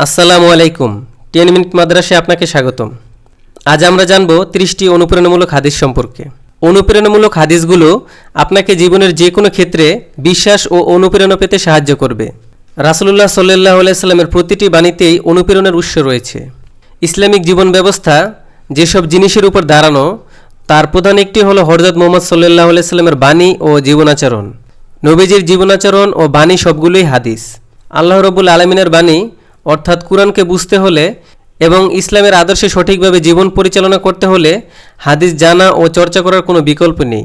আসসালামু আলাইকুম। Ten minute মাদ্রাসায় আপনাকে স্বাগতম। আজ আমরা জানব ত্রিশটি অনুপ্রেরণামূলক হাদিস সম্পর্কে। অনুপ্রেরণামূলক হাদিসগুলো আপনাকে জীবনের যে কোনো ক্ষেত্রে বিশ্বাস ও অনুপ্রেরণা পেতে সাহায্য করবে। রাসুলুল্লাহ সাল্লাহ আলাইস্লামের প্রতিটি বাণীতেই অনুপ্রেরণার উৎস রয়েছে। ইসলামিক জীবন ব্যবস্থা, যেসব জিনিসের উপর দাঁড়ানো, তার প্রধান একটি হলো হরজত মোহাম্মদ সাল্লাহ আলাইস্লামের বাণী ও জীবনাচরণ। নবীজির জীবনাচরণ ও বাণী সবগুলোই হাদিস। আল্লাহ রবুল আলমিনের বাণী অর্থাৎ কোরআনকে বুঝতে হলে এবং ইসলামের আদর্শে সঠিকভাবে জীবন পরিচালনা করতে হলে হাদিস জানা ও চর্চা করার কোনো বিকল্প নেই।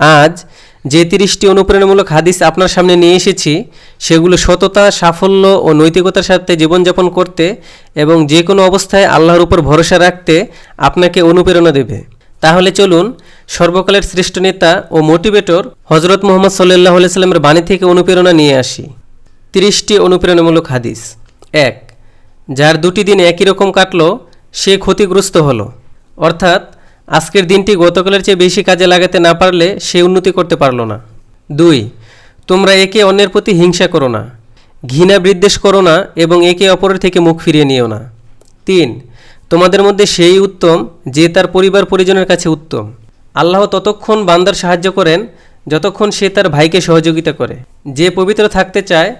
আজ যে তিরিশটি অনুপ্রেরণামূলক হাদিস আপনার সামনে নিয়ে এসেছি, সেগুলো সততা, সাফল্য ও নৈতিকতার সাথে জীবনযাপন করতে এবং যে কোনো অবস্থায় আল্লাহর উপর ভরসা রাখতে আপনাকে অনুপ্রেরণা দেবে। তাহলে চলুন সর্বকালের শ্রেষ্ঠ নেতা ও মোটিভেটর হজরত মোহাম্মদ সাল্লাহ সাল্লামের বাণী থেকে অনুপ্রেরণা নিয়ে আসি। তিরিশটি অনুপ্রেরণামূলক হাদিস। এক, যার দুটি দিন একই রকম কাটলো, সে ক্ষতিগ্রস্ত হলো। অর্থাৎ, আজকের দিনটি গতকালের চেয়ে বেশি কাজে লাগাতে না পারলে সে উন্নতি করতে পারল না। দুই, তোমরা একে অন্যের প্রতি হিংসা করো না, ঘৃণা বিদ্বেষ করো না এবং একে অপরের থেকে মুখ ফিরিয়ে নিও না। তিন, তোমাদের মধ্যে সেই উত্তম যে তার পরিবার পরিজনের কাছে উত্তম। আল্লাহ ততক্ষণ বান্দার সাহায্য করেন, যতক্ষণ সে তার ভাইকে সহযোগিতা করে। যে পবিত্র থাকতে চায়,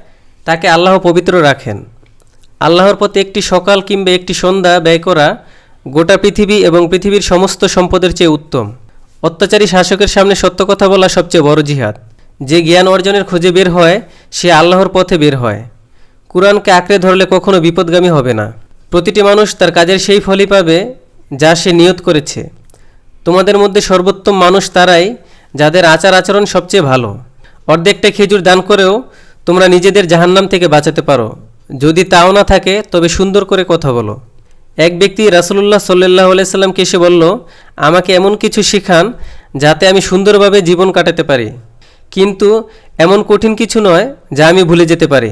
তাকে আল্লাহ পবিত্র রাখেন। আল্লাহর পথে একটি সকাল কিংবা একটি সন্ধ্যা ব্যয় করা গোটা পৃথিবী এবং পৃথিবীর সমস্ত সম্পদের চেয়ে উত্তম। অত্যাচারী শাসকের সামনে সত্য কথা বলা সবচেয়ে বড় জিহাদ। যে জ্ঞান অর্জনের খোঁজে বের হয়, সে আল্লাহর পথে বের হয়। কোরআনকে আঁকড়ে ধরলে কখনো বিপদগামী হবে না। প্রতিটি মানুষ তার কাজের সেই ফলই পাবে যা সে নিয়ত করেছে। তোমাদের মধ্যে সর্বোত্তম মানুষ তারাই যাদের আচার আচরণ সবচেয়ে ভালো। অর্ধেকটা খেজুর দান করেও তোমরা নিজেদের জাহান্নাম থেকে বাঁচাতে পারো। যদি তাও না থাকে, তবে সুন্দর করে কথা বলো। এক ব্যক্তি রাসুলুল্লাহ সাল্লাহ আলাইসাল্লামকে এসে বলল, আমাকে এমন কিছু শিখান যাতে আমি সুন্দরভাবে জীবন কাটাতে পারি। কিন্তু এমন কঠিন কিছু নয় যা আমি ভুলে যেতে পারি।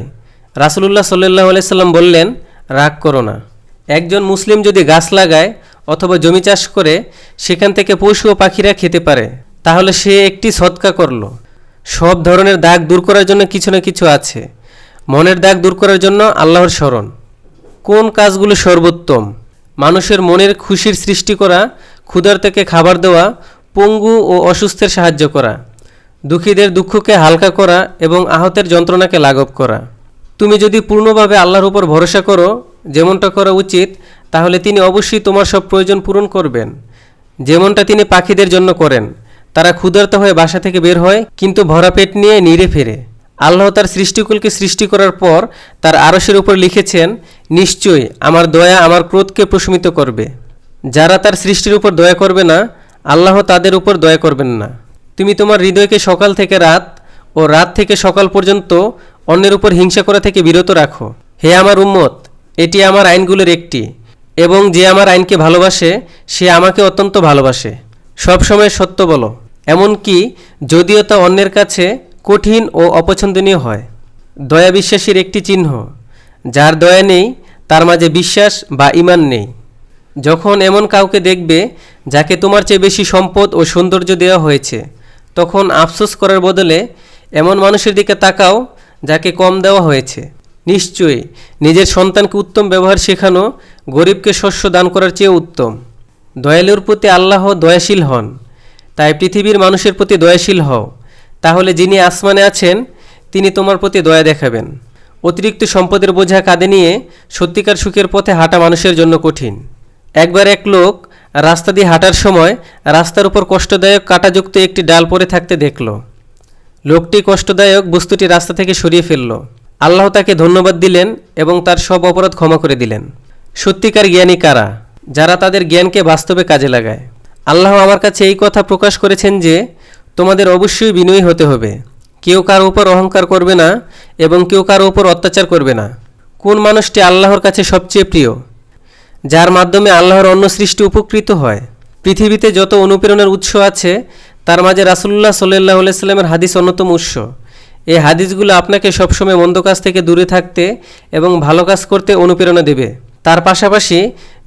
রাসুলুল্লাহ সাল্লাহ আলাইসাল্লাম বললেন, রাগ করো না। একজন মুসলিম যদি গাছ লাগায় অথবা জমি চাষ করে, সেখান থেকে পশু ও পাখিরা খেতে পারে। তাহলে সে একটি সৎকা করল। সব ধরনের দাগ দূর করার জন্য কিছু না কিছু আছে। মনের দাগ দূর করার জন্য আল্লাহর স্মরণ। কোন কাজগুলো সর্বোত্তম? মানুষের মনের খুশির সৃষ্টি করা, ক্ষুধার্তকে খাবার দেওয়া, পঙ্গু ও অসুস্থের সাহায্য করা, দুঃখীদের দুঃখকে হালকা করা এবং আহতের যন্ত্রণাকে লাঘব করা। তুমি যদি পূর্ণভাবে আল্লাহর উপর ভরসা করো, যেমনটা করা উচিত, তাহলে তিনি অবশ্যই তোমার সব প্রয়োজন পূরণ করবেন। যেমনটা তিনি পাখিদের জন্য করেন, তারা ক্ষুধার্ত হয়ে বাসা থেকে বের হয়, কিন্তু ভরা পেট নিয়ে নিরে ফেরে। আল্লাহ তার সৃষ্টিকুলকে সৃষ্টি করার পর তার আরসের উপর লিখেছেন, নিশ্চয়ই আমার দয়া আমার ক্রোধকে প্রশমিত করবে। যারা তার সৃষ্টির উপর দয়া করবে না, আল্লাহ তাদের উপর দয়া করবেন না। তুমি তোমার হৃদয়কে সকাল থেকে রাত ও রাত থেকে সকাল পর্যন্ত অন্যের উপর হিংসা করা থেকে বিরত রাখো। হে আমার উম্মত, এটি আমার আইনগুলোর একটি এবং যে আমার আইনকে ভালোবাসে, সে আমাকে অত্যন্ত ভালোবাসে। সবসময় সত্য বলো। এমনকি যদিও তা অন্যের কাছে কঠিন ও অপছন্দনীয় হয়। দয়া বিশ্বাসীর একটি চিহ্ন, যার দয়া নেই, তার মাঝে বিশ্বাস বা ইমান নেই। যখন এমন কাউকে দেখবে যাকে তোমার চেয়ে বেশি সম্পদ ও সৌন্দর্য দেওয়া হয়েছে, তখন আফসোস করার বদলে এমন মানুষের দিকে তাকাও যাকে কম দেওয়া হয়েছে। নিশ্চয়ই নিজের সন্তানকে উত্তম ব্যবহার শেখানো গরিবকে শস্য দান করার চেয়ে উত্তম। দয়ালুর প্রতি আল্লাহ দয়াশীল হন, তাই পৃথিবীর মানুষের প্রতি দয়াশীল হও। তাহলে যিনি আসমানে আছেন, তিনি তোমার প্রতি দয়া দেখাবেন। অতিরিক্ত সম্পদের বোঝা কাঁধে নিয়ে সত্যিকার সুখের পথে হাঁটা মানুষের জন্য কঠিন। একবার এক লোক রাস্তা দিয়ে হাঁটার সময় রাস্তার উপর কষ্টদায়ক কাঁটাযুক্ত একটি ডাল পরে থাকতে দেখল। লোকটি কষ্টদায়ক বস্তুটি রাস্তা থেকে সরিয়ে ফেলল। আল্লাহ তাকে ধন্যবাদ দিলেন এবং তার সব অপরাধ ক্ষমা করে দিলেন। সত্যিকার জ্ঞানী কারা? যারা তাদের জ্ঞানকে বাস্তবে কাজে লাগায়। আল্লাহ আমার কাছে এই কথা প্রকাশ করেছেন যে তোমাদের অবশ্যই বিনয়ী হতে হবে। কেউ কারও উপর অহংকার করবে না এবং কেউ কারও উপর অত্যাচার করবে না। কোন মানুষটি আল্লাহর কাছে সবচেয়ে প্রিয়? যার মাধ্যমে আল্লাহর অন্য সৃষ্টি উপকৃত হয়। পৃথিবীতে যত অনুপ্রেরণার উৎস আছে, তার মাঝে রাসুল্লাহ সাল্লাহ সাল্লামের হাদিস অন্যতম উৎস। এই হাদিসগুলো আপনাকে সবসময় মন্দ কাজ থেকে দূরে থাকতে এবং ভালো কাজ করতে অনুপ্রেরণা দেবে। তার পাশাপাশি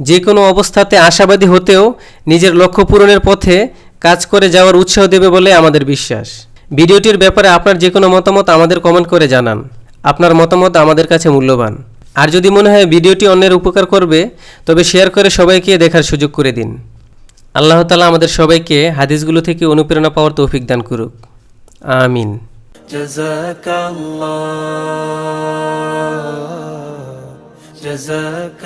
যে কোনো অবস্থাতে আশাবাদী হতেও নিজের লক্ষ্য পূরণের পথে কাজ করে যাওয়ার উৎসাহ দেবে বলে আমাদের বিশ্বাস ভিডিওটির ব্যাপারে আপনার যে কোনো মতামত আমাদের কমেন্ট করে জানান আপনার মতামত আমাদের কাছে মূল্যবান আর যদি মনে হয় ভিডিওটি অন্যের উপকার করবে তবে শেয়ার করে সবাইকে দেখার সুযোগ করে দিন আল্লাহ তালা আমাদের সবাইকে হাদিসগুলো থেকে অনুপ্রেরণা পাওয়ার তৌফিক দান করুক আমিন جزاك الله جزاك